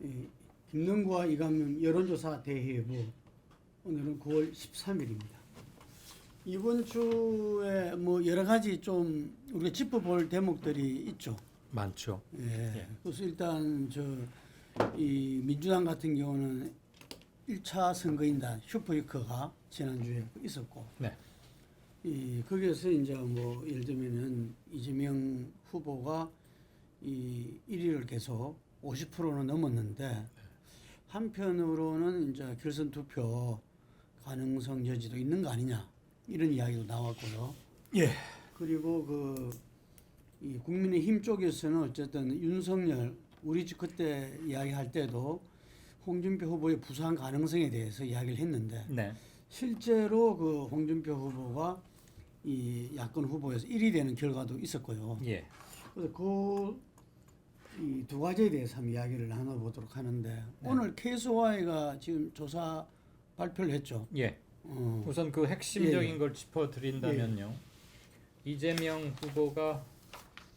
이 김능구와 이강윤 여론조사 대회부 오늘은 9월 13일입니다. 이번 주에 뭐 여러 가지 좀 우리가 짚어볼 대목들이 있죠. 많죠. 예. 그래서 일단 저 이 민주당 같은 경우는 1차 선거인단 슈퍼위커가 지난주에 있었고 네. 이 거기에서 이제 뭐 예를 들면은 이재명 후보가 이 1위를 계속 50%는 넘었는데 한편으로는 이제 결선 투표 가능성 여지도 있는 거 아니냐 이런 이야기도 나왔고요. 예. 그리고 그 이 국민의힘 쪽에서는 어쨌든 윤석열 우리 집 그때 이야기할 때도 홍준표 후보의 부상 가능성에 대해서 이야기를 했는데 네. 실제로 그 홍준표 후보가 이 야권 후보에서 1위 되는 결과도 있었고요. 예. 그래서 그 이 두 가지에 대해서 한번 이야기를 나눠보도록 하는데 오늘 KSY가 지금 조사 발표를 했죠. 예. 어, 우선 그 핵심적인 예, 예. 걸 짚어 드린다면요. 이재명 후보가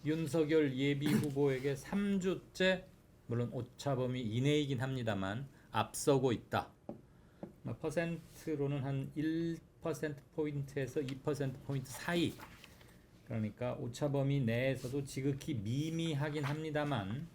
윤석열 예비 후보에게 3주째 물론 오차범위 이내이긴 합니다만 앞서고 있다. 뭐 퍼센트로는 한 1% 포인트에서 2% 포인트 사이. 그러니까 오차 범위 내에서도 지극히 미미하긴 합니다만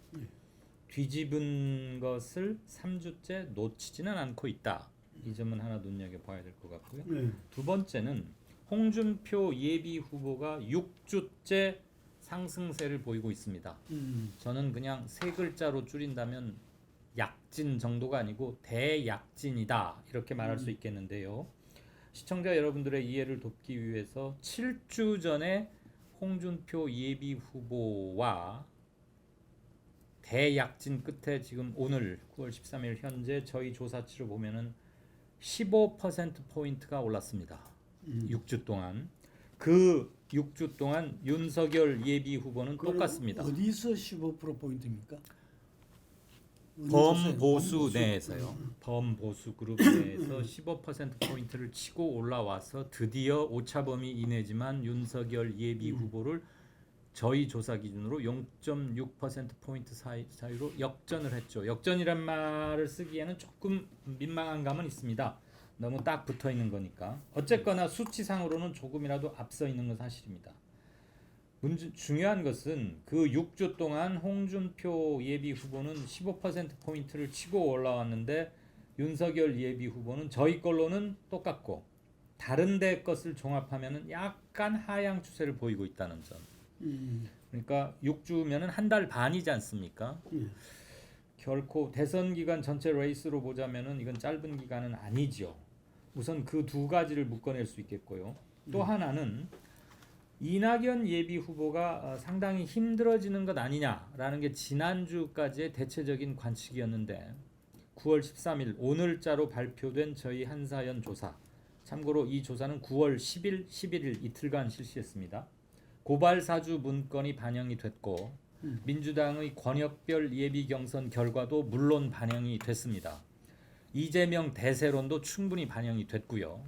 뒤집은 것을 3주째 놓치지는 않고 있다. 이 점은 하나 눈여겨 봐야 될 것 같고요. 네. 두 번째는 홍준표 예비 후보가 6주째 상승세를 보이고 있습니다. 음, 저는 그냥 세 글자로 줄인다면 약진 정도가 아니고 대약진이다 이렇게 말할 수 있겠는데요. 시청자 여러분들의 이해를 돕기 위해서 7주 전에 홍준표 예비 후보와 대약진 끝에 지금 오늘 9월 13일 현재 저희 조사치를 보면은 15% 포인트가 올랐습니다. 음. 6주 동안 그 6주 동안 윤석열 예비 후보는 똑같습니다. 어디서 15% 포인트입니까? 범보수 내에서요. 범보수 그룹 내에서 15% 포인트를 치고 올라와서 드디어 오차범위 이내지만 윤석열 예비 후보를 저희 조사 기준으로 0.6% 포인트 사이, 사이로 역전을 했죠. 역전이란 말을 쓰기에는 조금 민망한 감은 있습니다. 너무 딱 붙어 있는 거니까. 어쨌거나 수치상으로는 조금이라도 앞서 있는 건 사실입니다. 문제, 중요한 것은 그 6주 동안 홍준표 예비 후보는 15% 포인트를 치고 올라왔는데 윤석열 예비 후보는 저희 걸로는 똑같고 다른 데 것을 종합하면은 약간 하향 추세를 보이고 있다는 점. 음, 그러니까 6주면은 한 달 반이지 않습니까? 예. 결코 대선 기간 전체 레이스로 보자면은 이건 짧은 기간은 아니죠. 우선 그 두 가지를 묶어낼 수 있겠고요. 또 하나는 이낙연 예비 후보가 어, 상당히 힘들어지는 것 아니냐라는 게 지난주까지의 대체적인 관측이었는데 9월 13일 오늘자로 발표된 저희 한사연 조사 참고로 이 조사는 9월 10일, 11일 이틀간 실시했습니다. 고발 사주 문건이 반영이 됐고 민주당의 권역별 예비 경선 결과도 물론 반영이 됐습니다. 이재명 대세론도 충분히 반영이 됐고요.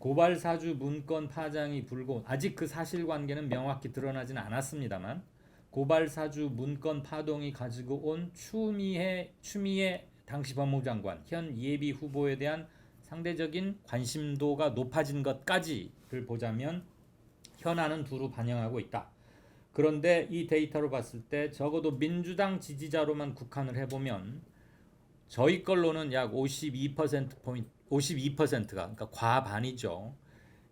고발 사주 문건 파장이 불고 아직 그 사실관계는 명확히 드러나진 않았습니다만 고발 사주 문건 파동이 가지고 온 추미애 추미애 당시 법무장관 현 예비 후보에 대한 상대적인 관심도가 높아진 것까지를 보자면 현안은 두루 반영하고 있다. 그런데 이 데이터로 봤을 때 적어도 민주당 지지자로만 국한을 해보면 저희 걸로는 약 52% 포인트, 52%가 그러니까 과반이죠.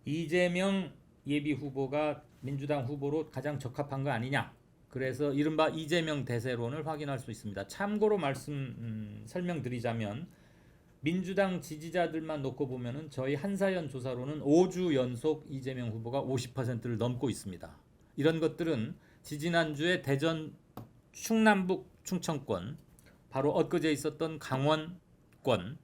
이재명 예비 후보가 민주당 후보로 가장 적합한 거 아니냐. 그래서 이른바 이재명 대세론을 확인할 수 있습니다. 참고로 말씀 음, 설명드리자면 민주당 지지자들만 놓고 보면은 저희 한사연 조사로는 5주 연속 이재명 후보가 50%를 넘고 있습니다. 이런 것들은 지지난주에 대전 충남북 충청권 바로 엊그제 있었던 강원권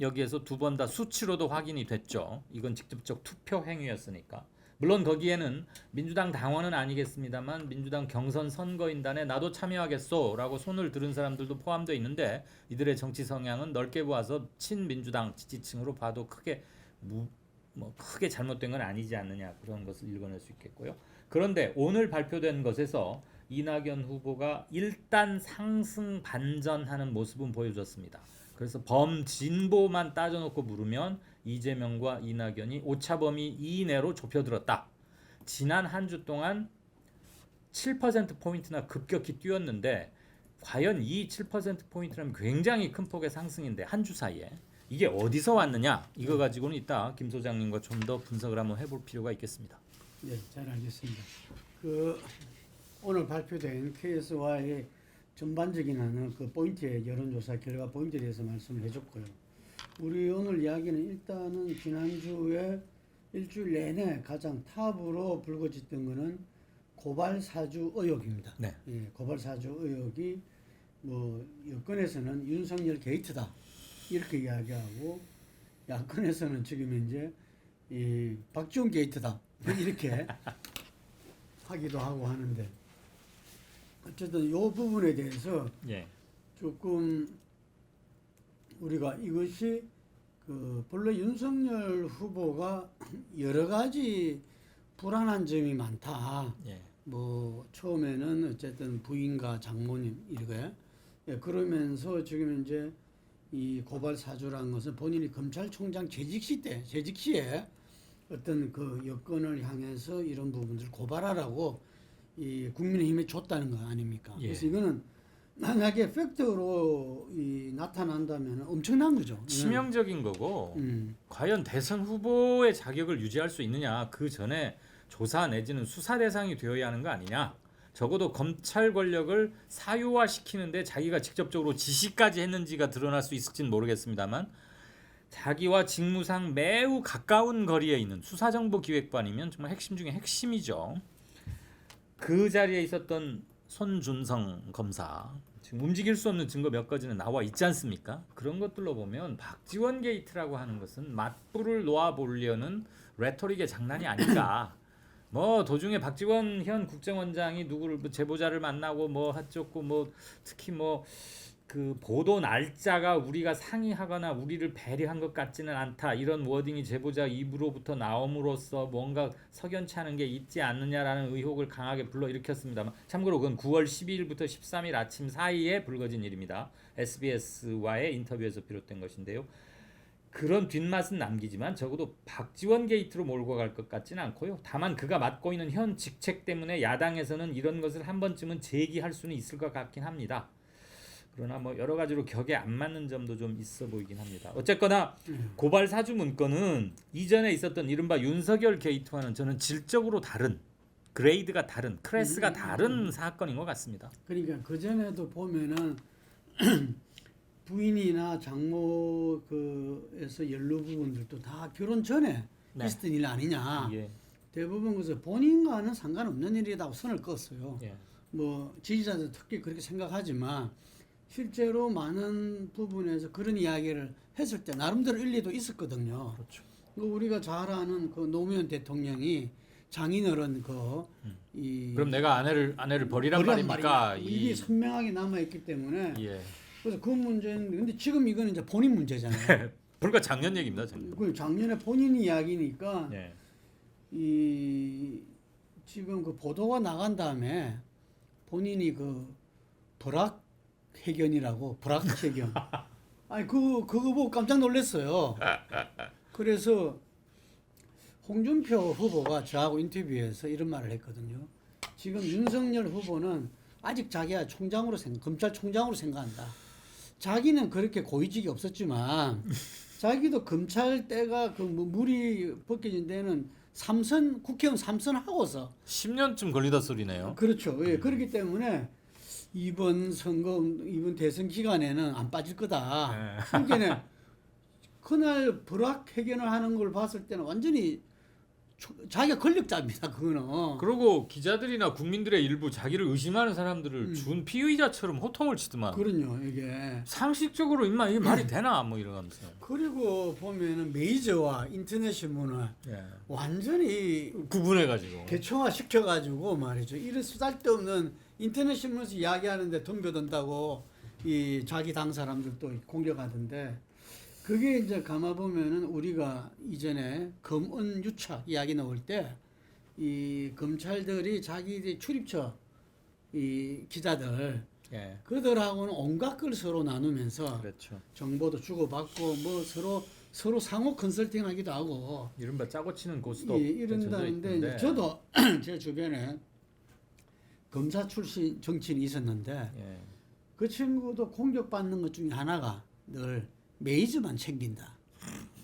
여기에서 두 번 다 수치로도 확인이 됐죠. 이건 직접적 투표 행위였으니까. 물론 거기에는 민주당 당원은 아니겠습니다만 민주당 경선 선거인단에 나도 참여하겠소라고 손을 들은 사람들도 포함되어 있는데 이들의 정치 성향은 넓게 보아서 친민주당 지지층으로 봐도 크게 무, 뭐 크게 잘못된 건 아니지 않느냐 그런 것을 읽어낼 수 있겠고요. 그런데 오늘 발표된 것에서 이낙연 후보가 일단 상승 반전하는 모습은 보여줬습니다. 그래서 범진보만 따져놓고 물으면 이재명과 이낙연이 오차범위 이내로 좁혀들었다. 지난 한 주 동안 7% 포인트나 급격히 뛰었는데 과연 이 7% 포인트라면 굉장히 큰 폭의 상승인데 한 주 사이에 이게 어디서 왔느냐 이거 가지고는 이따 김 소장님과 좀 더 분석을 한번 해볼 필요가 있겠습니다. 네, 잘 알겠습니다. 그 오늘 발표된 KS와의 전반적인 하는 그 포인트의 여론조사 결과 포인트에 대해서 말씀을 해줬고요. 우리 오늘 이야기는 일단은 지난주에 일주일 내내 가장 탑으로 불거졌던 거는 고발 사주 의혹입니다. 네. 예, 고발 사주 의혹이 뭐 여권에서는 윤석열 게이트다 이렇게 이야기하고 야권에서는 지금 현재 이 박지원 게이트다 이렇게 하기도 하고 하는데 어쨌든 이 부분에 대해서 예. 조금 우리가 이것이 그 본래 윤석열 후보가 여러 가지 불안한 점이 많다. 예. 뭐 처음에는 어쨌든 부인과 장모님 이렇게 예, 그러면서 지금 이제 이 고발 사주라는 것은 본인이 검찰총장 재직 시때 재직 시에 어떤 그 여건을 향해서 이런 부분들을 고발하라고 이 국민의힘에 줬다는 거 아닙니까? 예. 그래서 이거는 만약에 팩트로 이 나타난다면 엄청난 거죠. 치명적인 거고 음, 과연 대선 후보의 자격을 유지할 수 있느냐 그 전에 조사 내지는 수사 대상이 되어야 하는 거 아니냐 적어도 검찰 권력을 사유화시키는데 자기가 직접적으로 지시까지 했는지가 드러날 수 있을지는 모르겠습니다만 자기와 직무상 매우 가까운 거리에 있는 수사정보기획관이면 정말 핵심 중에 핵심이죠. 그 자리에 있었던 손준성 검사 지금 움직일 수 없는 증거 몇 가지는 나와 있지 않습니까? 그런 것들로 보면 박지원 게이트라고 하는 것은 맞불을 놓아 보려는 레토릭의 장난이 아닐까. 뭐 도중에 박지원 현 국정원장이 누구를 뭐 제보자를 만나고 뭐 하셨고 뭐 특히 뭐 그 보도 날짜가 우리가 상의하거나 우리를 배려한 것 같지는 않다 이런 워딩이 제보자 입으로부터 나옴으로써 뭔가 석연치 않은 게 있지 않느냐라는 의혹을 강하게 불러일으켰습니다만 참고로 그건 9월 12일부터 13일 아침 사이에 불거진 일입니다. SBS와의 인터뷰에서 비롯된 것인데요. 그런 뒷맛은 남기지만 적어도 박지원 게이트로 몰고 갈 것 같지는 않고요. 다만 그가 맡고 있는 현 직책 때문에 야당에서는 이런 것을 한 번쯤은 제기할 수는 있을 것 같긴 합니다. 그러나 뭐 여러 가지로 격에 안 맞는 점도 좀 있어 보이긴 합니다. 어쨌거나 고발 사주 문건은 이전에 있었던 이른바 윤석열 게이트와는 저는 질적으로 다른 그레이드가 다른 클래스가 다른 사건인 것 같습니다. 그러니까 그 전에도 보면은 부인이나 장모 그에서 연루 부분들도 다 결혼 전에 네. 있었던 일 아니냐. 예, 대부분 그래서 본인과는 상관없는 일이라고 선을 그었어요. 예, 뭐 지지자들 특히 그렇게 생각하지만 실제로 많은 부분에서 그런 이야기를 했을 때 나름대로 일리도 있었거든요. 그렇죠. 그 우리가 잘 아는 그 노무현 대통령이 장인어른 그이 그럼 내가 아내를 아내를 버리란 말입니까? 이게 이, 선명하게 남아 있기 때문에 예, 그래서 그 문제는 근데 지금 이거는 이제 본인 문제잖아요. 불과 작년 얘기입니다. 작년. 그 작년에 본인 이야기니까 예, 이 지금 그 보도가 나간 다음에 본인이 그 불악 해견이라고 불악 해견. 아니 그 그거 보고 깜짝 놀랐어요. 그래서 홍준표 후보가 저하고 인터뷰에서 이런 말을 했거든요. 지금 윤석열 후보는 아직 자기가 총장으로 생각, 검찰총장으로 생각한다. 자기는 그렇게 고위직이 없었지만 자기도 검찰 때가 그뭐 물이 벗겨진 데는 삼선 국회의원 삼선 하고서 10년쯤 걸리다 소리네요. 그렇죠. 예, 그렇기 때문에 이번 선거 이번 대선 기간에는 안 빠질 거다. 그러니까 그날 불확 해견을 하는 걸 봤을 때는 완전히 초- 자기가 권력자입니다. 그거는. 그리고 기자들이나 국민들의 일부 자기를 의심하는 사람들을 준 피의자처럼 호통을 치더만 그럼요. 이게 상식적으로 임마 이게 말이 되나 뭐 이러면서. 그리고 보면은 메이저와 인터넷 신문을 예. 완전히 구분해 가지고. 개초화 시켜 가지고 말이죠. 이런 쓰잘데없는 인터넷 신문에서 이야기하는데 덤벼든다고 이 자기 당 사람들도 공격하던데 그게 이제 가만 보면은 우리가 이전에 검은 유착 이야기 나올 때 이 검찰들이 자기들 출입처 이 기자들 예. 그들하고는 온갖 걸 서로 나누면서 그렇죠. 정보도 주고받고 뭐 서로 서로 상호 컨설팅하기도 하고 이른바 짜고 치는 고스톱 예, 이런다는데 저도 제 주변에 검사 출신 정치인이 있었는데 예. 그 친구도 공격받는 것 중에 하나가 늘 메이저만 챙긴다.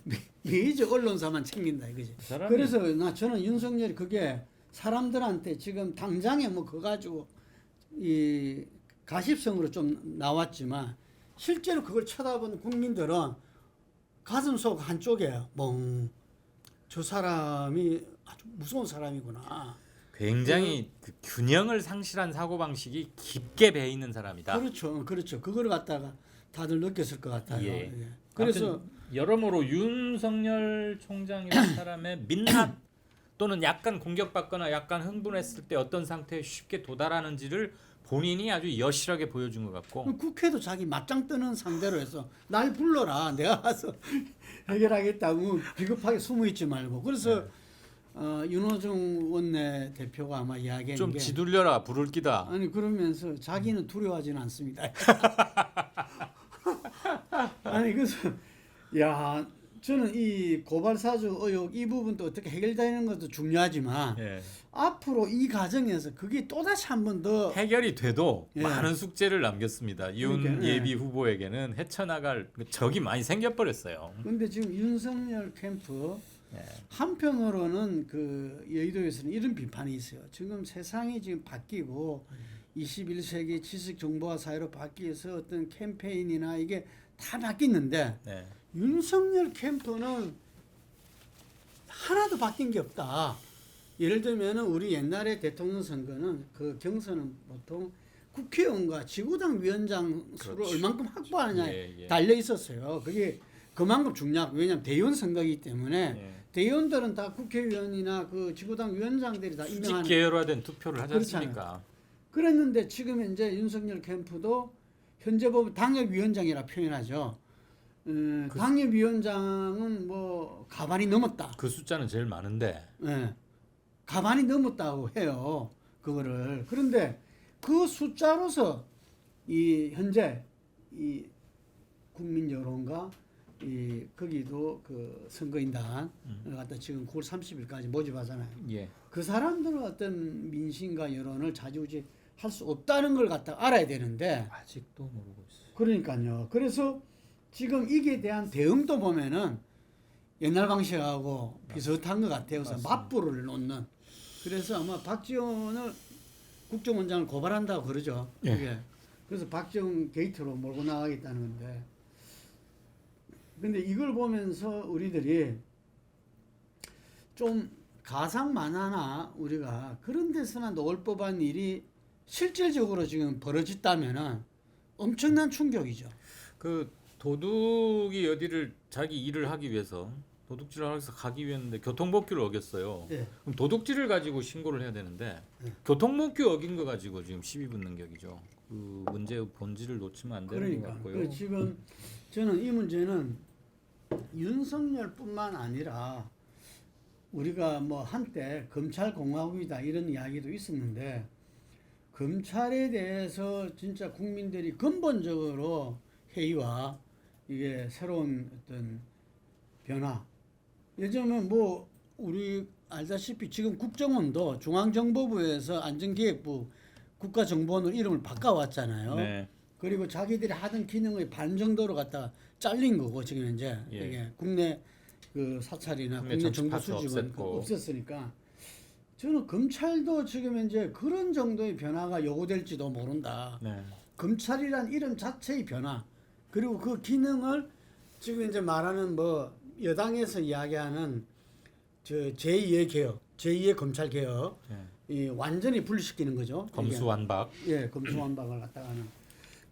메- 메이저 언론사만 챙긴다 이거지. 그 그래서 나 저는 윤석열이 그게 사람들한테 지금 당장에 뭐 그거 가지고 이 가십성으로 좀 나왔지만 실제로 그걸 쳐다본 국민들은 가슴 속 한쪽에 멍 저 사람이 아주 무서운 사람이구나. 굉장히 그 균형을 상실한 사고 방식이 깊게 배 있는 사람이다. 그렇죠, 그렇죠. 그걸 갖다가 다들 느꼈을 것 같아요. 예. 예. 그래서 여러모로 윤석열 총장이라는 사람의 민낯 또는 약간 공격받거나 약간 흥분했을 때 어떤 상태에 쉽게 도달하는지를 본인이 아주 여실하게 보여준 것 같고 국회도 자기 맞짱 뜨는 상대로 해서 날 불러라 내가 가서 해결하겠다고 비겁하게 숨어 있지 말고 그래서 네. 어, 윤호중 원내 대표가 아마 이야기한 좀 게 지둘려라 부를 끼다. 아니 그러면서 자기는 두려워하지는 않습니다. 아니 그래서 야 저는 이 고발 사주 의혹 이 부분도 어떻게 해결되는 것도 중요하지만 예. 앞으로 이 과정에서 그게 또 다시 한 번 더 해결이 돼도 예. 많은 숙제를 남겼습니다. 윤 그러니까, 예. 예비 후보에게는 헤쳐나갈 적이 많이 생겨버렸어요. 근데 지금 윤석열 캠프 예. 한편으로는 그 여의도에서는 이런 비판이 있어요. 지금 세상이 지금 바뀌고 21세기 지식 정보화 사회로 바뀌어서 어떤 캠페인이나 이게 다 바뀌는데 네. 윤석열 캠프는 하나도 바뀐 게 없다. 예를 들면은 우리 옛날에 대통령 선거는 그 경선은 보통 국회의원과 지구당 위원장 수를 그렇죠. 얼만큼 확보하느냐에 예, 예. 달려 있었어요. 그게 그만큼 중요하고 왜냐하면 대의원 선거이기 때문에 예. 대의원들은 다 국회의원이나 그 지구당 위원장들이 다 수직 임명하는 계열화된 투표를 하지 그렇잖아요. 않습니까? 그랬는데 지금 현재 윤석열 캠프도 현재 보면 당협위원장이라 표현하죠. 음, 그 당협위원장은 뭐 가반이 넘었다. 그 숫자는 제일 많은데 예. 가반이 넘었다고 해요. 그거를. 그런데 그 숫자로서 이 현재 이 국민 여론과 이 거기도 그 선거인단을 갖다 지금 9월 30일까지 모집하잖아요. 예. 그 사람들은 어떤 민심과 여론을 좌지우지 할 수 없다는 걸 갖다 알아야 되는데 아직도 모르고 있어요. 그러니까요. 그래서 지금 이게 대한 대응도 보면은 옛날 방식하고 비슷한 것 같아요. 그래서 맞습니다. 맞불을 놓는. 그래서 아마 박지원을 국정원장을 고발한다고 그러죠. 예. 그게. 그래서 박지원 게이트로 몰고 나가겠다는 건데. 근데 이걸 보면서 우리들이 좀 가상 만화나 우리가 그런 데서나 넣을 법한 일이 실질적으로 지금 벌어졌다면은 엄청난 충격이죠. 그 도둑이 어디를 자기 일을 하기 위해서 도둑질을 하기 위해서 가기 위했는데 교통법규를 어겼어요. 네. 그럼 도둑질을 가지고 신고를 해야 되는데 네. 교통법규 어긴 거 가지고 지금 시비 붙는 격이죠. 그 문제의 본질을 놓치면 안 되는 그러니까 것 같고요. 그 지금 저는 이 문제는 윤석열뿐만 아니라 우리가 뭐 한때 검찰 공화국이다 이런 이야기도 있었는데 검찰에 대해서 진짜 국민들이 근본적으로 회의와 이게 새로운 어떤 변화 예전에 뭐 우리 알다시피 지금 국정원도 중앙정보부에서 안전기획부 국가정보원으로 이름을 바꿔왔잖아요. 네. 그리고 자기들이 하던 기능의 반 정도로 갖다가 잘린 거고 지금 이제 예. 이게 국내 그 사찰이나 국내 국내, 정보 파트 수집은 그 없앴고. 없었으니까 저는 검찰도 지금 이제 그런 정도의 변화가 요구될지도 모른다. 네. 검찰이란 이름 자체의 변화 그리고 그 기능을 지금 이제 말하는 뭐 여당에서 이야기하는 저 제2의 개혁, 제2의 검찰 개혁 네. 이 완전히 분리시키는 거죠. 검수완박. 이게. 예, 검수완박을 갖다가는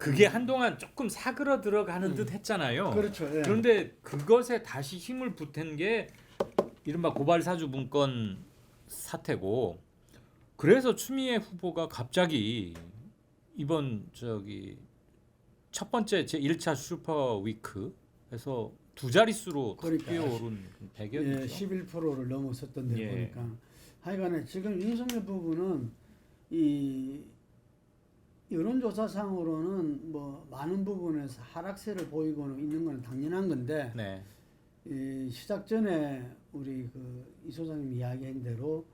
그게 한동안 조금 사그러 들어가는 듯 했잖아요. 음. 그렇죠. 예. 그런데 그것에 다시 힘을 보탠 게 이른바 고발 사주 문건 사태고 그래서 추미애 후보가 갑자기 이번 저기 첫 번째 제 1차 슈퍼 위크에서 두 자릿수로 그러니까. 투표에 오른 예, 배경이죠. 11%를 넘었었던 데 예. 보니까 하여간에 지금 윤석열 부부는 이 여론조사상으로는 뭐 많은 부분에서 하락세를 보이고는 있는 건 당연한 건데 네. 이 시작 전에 우리 그 이 소장님 이야기한 대로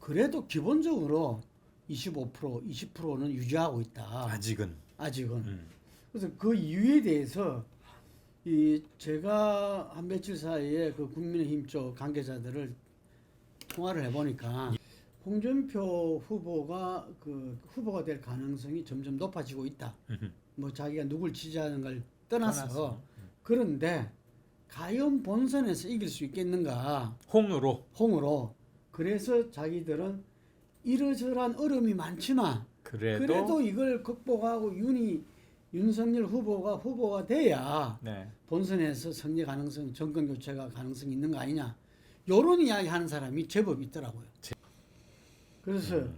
그래도 기본적으로 25% 20%는 유지하고 있다. 아직은. 아직은. 음. 그래서 그 이유에 대해서 이 제가 한 며칠 사이에 그 국민의힘 쪽 관계자들을 통화를 해보니까 홍준표 후보가 그 후보가 될 가능성이 점점 높아지고 있다. 뭐 자기가 누굴 지지하는 걸 떠나서 떠나서. 그런데 과연 본선에서 이길 수 있겠는가 홍으로. 홍으로 그래서 자기들은 이러저러한 어려움이 많지만 그래도, 그래도 이걸 극복하고 윤이 윤석열 후보가 후보가 돼야 네. 본선에서 승리 가능성, 정권 교체가 가능성이 있는 거 아니냐. 요런 이야기 하는 사람이 제법 있더라고요. 그래서 음.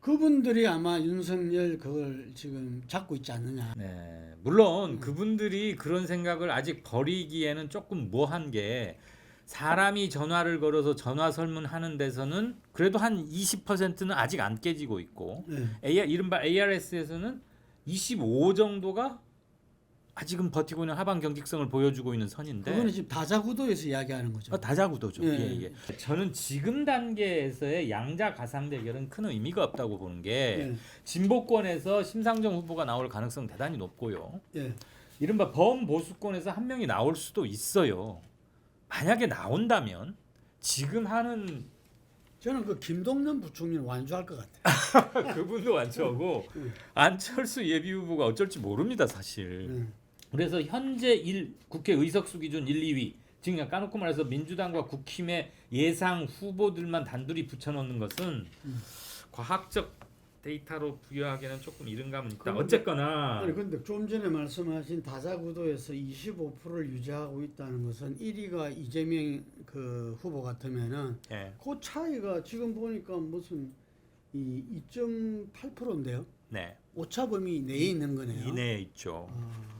그분들이 아마 윤석열 그걸 지금 잡고 있지 않느냐. 네. 물론 그분들이 그런 생각을 아직 버리기에는 조금 뭐한 게 사람이 전화를 걸어서 전화 설문하는 데서는 그래도 한 20%는 아직 안 깨지고 있고 네. AR, 이른바 ARS에서는 25 정도가 아직은 버티고 있는 하방 경직성을 보여주고 있는 선인데 그거는 지금 다자구도에서 이야기하는 거죠. 어, 다자구도죠. 예. 예, 예. 저는 지금 단계에서의 양자 가상 대결은 큰 의미가 없다고 보는 게 예. 진보권에서 심상정 후보가 나올 가능성 대단히 높고요. 예. 이른바 범보수권에서 한 명이 나올 수도 있어요. 만약에 나온다면 지금 하는 저는 그 김동연 부총리는 완주할 것 같아요. 그분도 완주하고 음. 안철수 예비 후보가 어쩔지 모릅니다 사실. 음. 그래서 현재 일 국회 의석수 기준 1, 2위 지금 그냥 까놓고 말해서 민주당과 국힘의 예상 후보들만 단둘이 붙여놓는 것은 음. 과학적 데이터로 부여하기에는 조금 이른 감은 있다. 그런데- 어쨌거나 아니 근데 좀 전에 말씀하신 다자구도에서 25%를 유지하고 있다는 것은 1위가 이재명 그 후보 같으면은 예, 그 차이가 지금 보니까 무슨 이 2.8%인데요. 네 오차범위 내에 있는 거네요. 이내에 있죠. 아,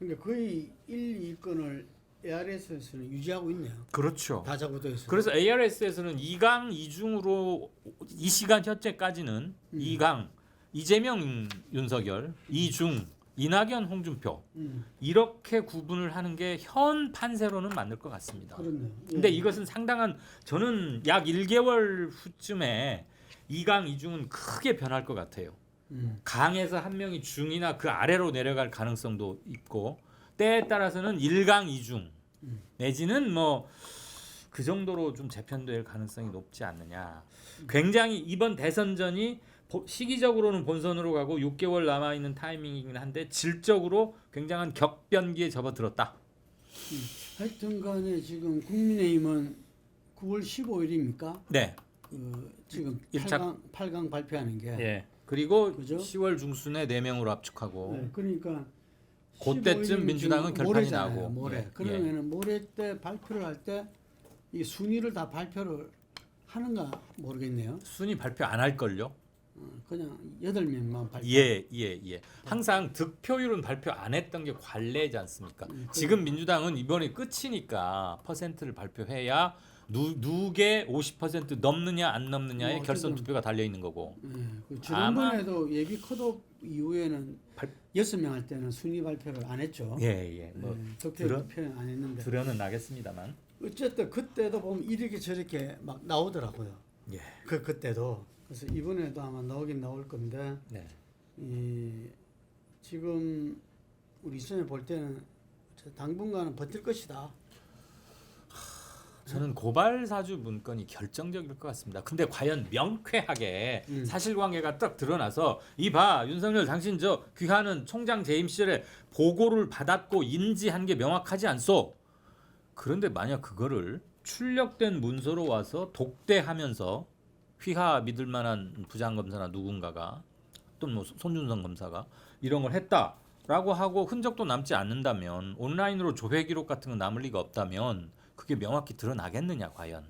그러니까 거의 1, 2건을 ARS에서는 유지하고 있네요. 그렇죠. 다자구도에서. 그래서 ARS에서는 2강 2중으로 이 시간 현재까지는 음. 2강 이재명 윤석열 2중 이낙연 홍준표 음, 이렇게 구분을 하는 게 현 판세로는 맞는 것 같습니다. 그렇네요. 근데 예. 이것은 상당한 저는 약 1개월 후쯤에 2강 2중은 크게 변할 것 같아요. 음, 강에서 한 명이 중이나 그 아래로 내려갈 가능성도 있고 때에 따라서는 1강 2중 음. 내지는 뭐 그 정도로 좀 재편될 가능성이 높지 않느냐. 굉장히 이번 대선전이 보- 시기적으로는 본선으로 가고 6개월 남아 있는 타이밍이긴 한데 질적으로 굉장한 격변기에 접어들었다. 하여튼간에 지금 국민의힘은 9월 15일입니까? 네. 그 지금 일차- 8강, 8강 발표하는 게. 예. 그리고 그죠? 10월 중순에 4명으로 압축하고 네, 그러니까 그때쯤 15일이면 민주당은 결판이 모레잖아요, 나고. 모레. 예, 그러면은 모레 때 발표를 할 때 이 순위를 다 발표를 하는가 모르겠네요. 순위 발표 안 할 걸요. 어, 그냥 여덟 명만 발표. 예, 예, 예. 항상 득표율은 발표 안 했던 게 관례지 않습니까? 음, 그- 지금 민주당은 이번이 끝이니까 퍼센트를 발표해야 누 누게 50% 넘느냐 안 넘느냐의 뭐 결선 어쨌든- 투표가 달려 있는 거고. 예, 그 지난번에도 예비 컷오프 이후에는 발- 여섯 명 할 때는 순위 발표를 안 했죠. 예, 예. 뭐 예, 득표 표현 안 했는데 두려는 나겠습니다만. 어쨌든 그때도 보면 이렇게 저렇게 막 나오더라고요. 예. 그 그때도 그래서 이번에도 아마 나오긴 나올 건데 네. 이 지금 우리 이전에 볼 때는 저 당분간은 버틸 것이다. 저는 고발 사주 문건이 결정적일 것 같습니다. 근데 과연 명쾌하게 음. 사실관계가 딱 드러나서 이봐 윤석열 당신 저 귀하는 총장 재임 시절에 보고를 받았고 인지한 게 명확하지 않소. 그런데 만약 그거를 출력된 문서로 와서 독대하면서 휘하 믿을 만한 부장 검사나 누군가가 또는 뭐 손준성 검사가 이런 걸 했다라고 하고 흔적도 남지 않는다면 온라인으로 조회 기록 같은 건 남을 리가 없다면 그게 명확히 드러나겠느냐 과연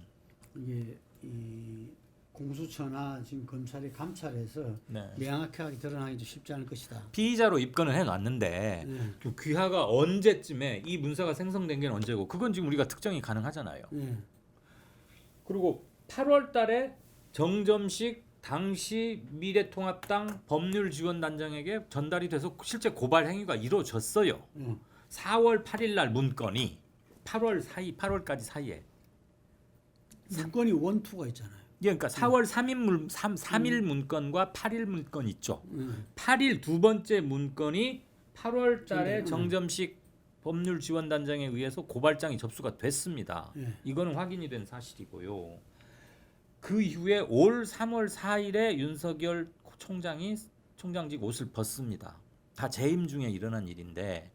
이게 이 공수처나 지금 검찰이 감찰해서 네. 명확하게 드러나기도 쉽지 않을 것이다. 피의자로 입건을 해놨는데 예. 그 귀하가 언제쯤에 이 문서가 생성된 게 언제고 그건 지금 우리가 특정이 가능하잖아요. 예. 그리고 8월 달에 정점식 당시 미래통합당 법률지원단장에게 전달이 돼서 실제 고발 행위가 이루어졌어요. 예. 4월 8일 날 문건이 8월 사이 8월까지 사이에 문건이 원투가 있잖아요. 예, 그러니까 4월 3일 문 3, 3일 문건과 8일 문건 있죠. 예. 8일 두 번째 문건이 8월 달에 음. 정점식 법률 지원 단장에 의해서 고발장이 접수가 됐습니다. 예. 이거는 확인이 된 사실이고요. 그 이후에 올 3월 4일에 윤석열 총장이 총장직 옷을 벗습니다. 다 재임 중에 일어난 일인데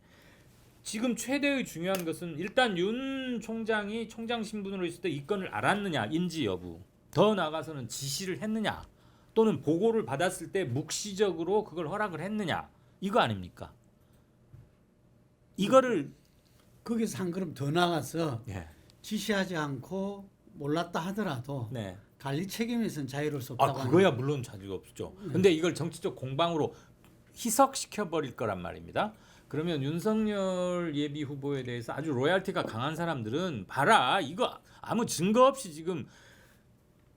지금 최대의 중요한 것은 일단 윤 총장이 총장 신분으로 있을 때 이 건을 알았느냐 인지 여부 더 나아가서는 지시를 했느냐 또는 보고를 받았을 때 묵시적으로 그걸 허락을 했느냐 이거 아닙니까? 이거를 거기서 한 걸음 더 나가서 예. 지시하지 않고 몰랐다 하더라도 네. 관리 책임에서는 자유로울 수아 없다고 하는 그거야 물론 자주가 없죠. 근데 이걸 정치적 공방으로 희석시켜 버릴 거란 말입니다. 그러면 윤석열 예비 후보에 대해서 아주 로얄티가 강한 사람들은 봐라 이거 아무 증거 없이 지금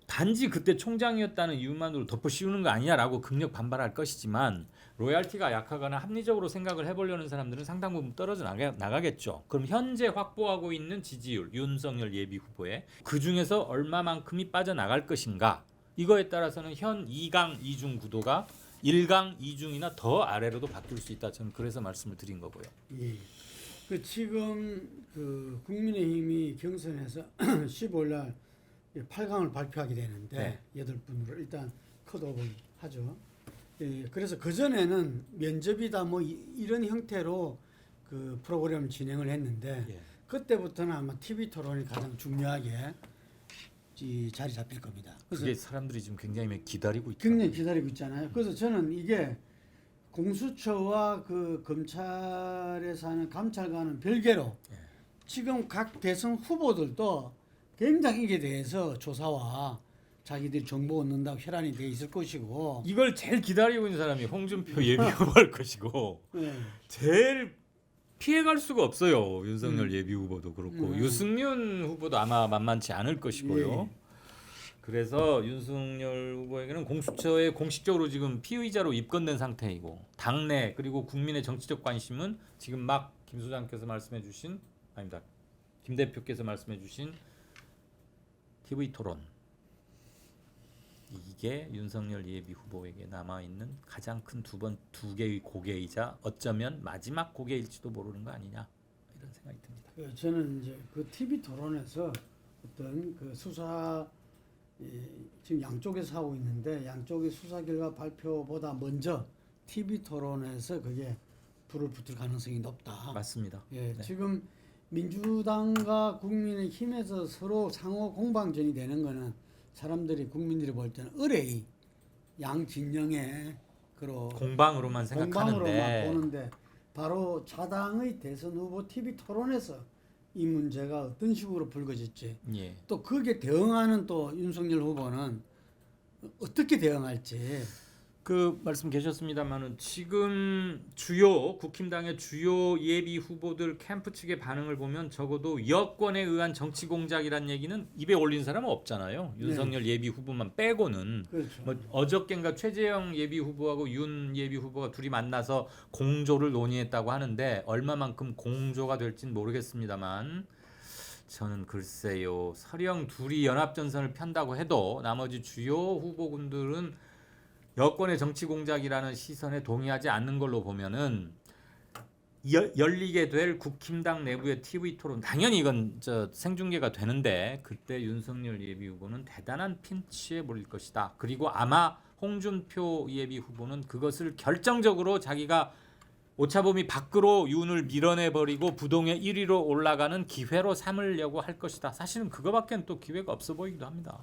단지 그때 총장이었다는 이유만으로 덮어 씌우는 거 아니냐라고 극력 반발할 것이지만 로얄티가 약하거나 합리적으로 생각을 해보려는 사람들은 상당 부분 떨어져 나가, 나가겠죠. 그럼 현재 확보하고 있는 지지율 윤석열 예비 후보의 그 중에서 얼마만큼이 빠져나갈 것인가 이거에 따라서는 현 2강 2중 구도가 1강 2중이나 더 아래로도 바뀔 수 있다. 저는 그래서 말씀을 드린 거고요. 예. 그 지금 그 국민의힘이 경선에서 15일 날 8강을 발표하게 되는데 여덟 분으로 일단 컷오프를 하죠. 예, 그래서 그 전에는 면접이다 뭐 이- 이런 형태로 그 프로그램을 진행을 했는데 예. 그때부터는 아마 TV 토론이 가장 중요하게 이 자리 잡힐 겁니다. 그게 사람들이 지금 굉장히 기다리고 있다. 굉장히 기다리고 있잖아요. 그래서 저는 이게 공수처와 그 검찰에서 하는 감찰과는 별개로 지금 각 대선 후보들도 굉장히 이게 대해서 조사와 자기들이 정보 얻는다고 혈안이 돼 있을 것이고 이걸 제일 기다리고 있는 사람이 홍준표 예비 후보일 것이고 예. 제일 피해갈 수가 없어요. 윤석열 예비 후보도 그렇고 음. 유승민 후보도 아마 만만치 않을 것이고요. 예. 그래서 윤석열 후보에게는 공수처에 공식적으로 지금 피의자로 입건된 상태이고 당내 그리고 국민의 정치적 관심은 지금 막 김 소장께서 말씀해 주신 아닙니다. 김 대표께서 말씀해 주신 TV 토론 이게 윤석열 예비 후보에게 남아 있는 가장 큰 두번두 개의 고개이자 어쩌면 마지막 고개일지도 모르는 거 아니냐 이런 생각이 듭니다. 그 저는 이제 그 TV 토론에서 어떤 그 수사 이, 지금 양쪽에서 하고 있는데 양쪽의 수사 결과 발표보다 먼저 TV 토론에서 그게 불을 붙을 가능성이 높다. 맞습니다. 예, 네. 지금 민주당과 국민의힘에서 서로 상호 공방전이 되는 거는 사람들이 국민들이 볼 때는 의뢰의 양 진영의 그런 공방으로만 공방으로만 생각하는데 보는데 바로 자당의 대선 후보 TV 토론에서 이 문제가 어떤 식으로 불거질지? 예. 또 거기에 대응하는 또 윤석열 후보는 어떻게 대응할지 그 말씀 계셨습니다만은 지금 주요 국힘당의 주요 예비 후보들 캠프 측의 반응을 보면 적어도 여권에 의한 정치 공작이란 얘기는 입에 올린 사람은 없잖아요. 윤석열 예비 후보만 빼고는 그렇죠. 뭐 어저께인가 최재형 예비 후보하고 윤 예비 후보가 둘이 만나서 공조를 논의했다고 하는데 얼마만큼 공조가 될진 모르겠습니다만 저는 글쎄요 설령 둘이 연합 전선을 편다고 해도 나머지 주요 후보군들은 여권의 정치 공작이라는 시선에 동의하지 않는 걸로 보면은 여- 열리게 될 국힘당 내부의 TV 토론 당연히 이건 저 생중계가 되는데 그때 윤석열 예비 후보는 대단한 핀치에 몰릴 것이다. 그리고 아마 홍준표 예비 후보는 그것을 결정적으로 자기가 오차범위 밖으로 윤을 밀어내 버리고 부동의 1위로 올라가는 기회로 삼으려고 할 것이다. 사실은 그거밖엔 또 기회가 없어 보이기도 합니다.